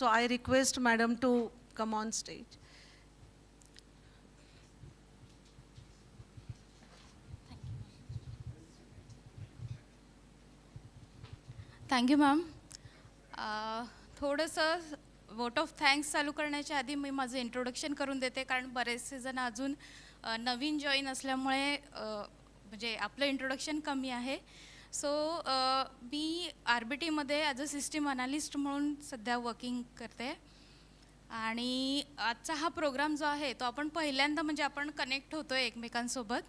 So I request madam to come on stage. Thank you ma'am uh, थोडंसं vote of thanks चालू करण्याच्या आधी मी माझं इंट्रोडक्शन करून देते कारण बरेचसे जण अजून अ, नवीन जॉईन असल्यामुळे अ, म्हणजे आपलं इंट्रोडक्शन कमी आहे सो uh, मी आर बी टीमध्ये ॲज अ सिस्टीम अनालिस्ट म्हणून सध्या वर्किंग करते. आणि आजचा हा प्रोग्राम जो आहे तो आपण पहिल्यांदा म्हणजे आपण कनेक्ट होतो आहे एकमेकांसोबत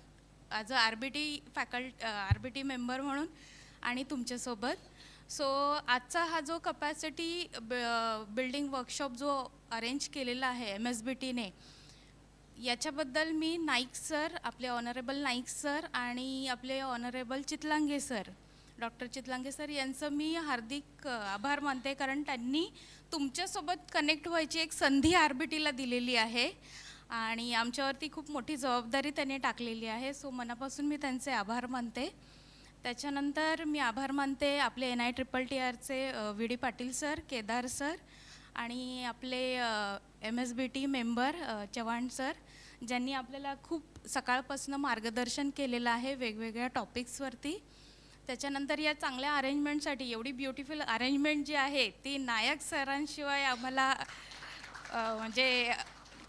as a R B T faculty R B T member म्हणून आणि तुमच्यासोबत. सो आजचा हा जो कपॅसिटी बिल्डिंग वर्कशॉप जो अरेंज केलेला आहे एम एस बी टीने याच्याबद्दल मी नाईक सर आपले ऑनरेबल नाईक सर आणि आपले honourable Chitlange sir doctor Chitlange sir यांचं मी हार्दिक आभार मानते कारण त्यांनी तुमच्यासोबत कनेक्ट व्हायची एक संधी आर बी टीला दिलेली आहे आणि आमच्यावरती खूप मोठी जबाबदारी त्यांनी टाकलेली आहे. सो मनापासून मी त्यांचे आभार मानते. त्याच्यानंतर मी आभार मानते आपले N I triple T आरचे V D Patil sir Kedar sir आणि आपले M S B T member Chavan sir ज्यांनी आपल्याला खूप सकाळपासून मार्गदर्शन केलेलं आहे वेगवेगळ्या टॉपिक्सवरती त्याच्यानंतर या चांगल्या अरेंजमेंटसाठी एवढी ब्युटिफुल अरेंजमेंट जी आहे ती नायक सरांशिवाय आम्हाला म्हणजे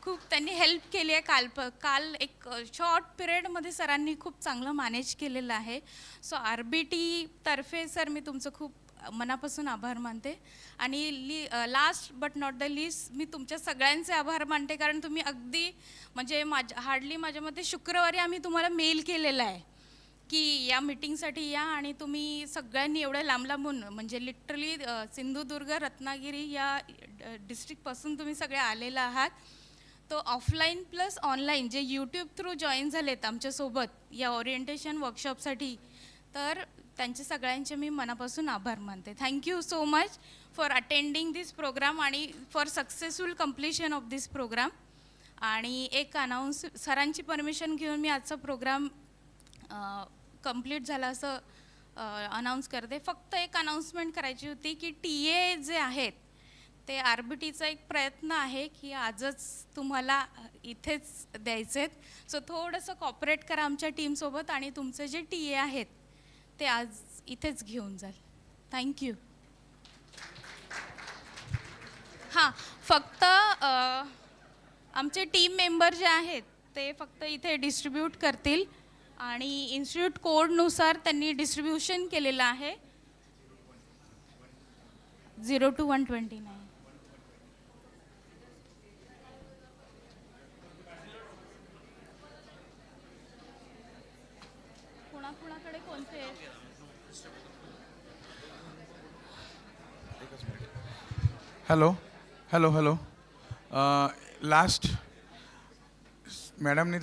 खूप त्यांनी हेल्प केली आहे काल प काल एक शॉर्ट पिरियडमध्ये सरांनी खूप चांगलं मॅनेज केलेलं आहे. सो आर बी टीतर्फे सर मी तुमचं खूप मनापासून आभार मानते. आणि ली last but not the least मी तुमच्या सगळ्यांचे आभार मानते कारण तुम्ही अगदी म्हणजे माझ्या हार्डली माझ्या मते शुक्रवारी आम्ही तुम्हाला मेल केलेला आहे की या मीटिंगसाठी या आणि तुम्ही सगळ्यांनी एवढ्या लांब लांबून म्हणजे लिटरली सिंधुदुर्ग रत्नागिरी या डिस्ट्रिक्टपासून तुम्ही सगळे आलेला आहात. तो ऑफलाईन प्लस ऑनलाईन जे यूट्यूब थ्रू जॉईन झालेत आमच्यासोबत या ओरिएंटेशन वर्कशॉपसाठी तर त्यांचे सगळ्यांचे मी मनापासून आभार मानते. Thank you so much for attending this programme आणि for successful completion of this programme आणि एक अनाऊन्स सरांची परमिशन घेऊन मी आजचा प्रोग्राम कंप्लीट झाला असं अनाऊन्स करते. फक्त एक अनाऊन्समेंट करायची होती की टी ए जे आहेत ते आर बी टीचा एक प्रयत्न आहे की आजच तुम्हाला इथेच द्यायचे आहेत सो थोडंसं कॉपरेट करा आमच्या टीमसोबत आणि तुमचे जे टी ए आहेत ते आज इथेच घेऊन जाल. थँक्यू हां फक्त आमचे टीम मेंबर जे आहेत ते फक्त इथे डिस्ट्रीब्यूट करतील आणि इन्स्टिट्यूट कोडनुसार त्यांनी डिस्ट्रीब्युशन केलेलं आहे. Zero two one twenty nine कुणाकुणाकडे कोणते? Hello hello hello last मॅडमने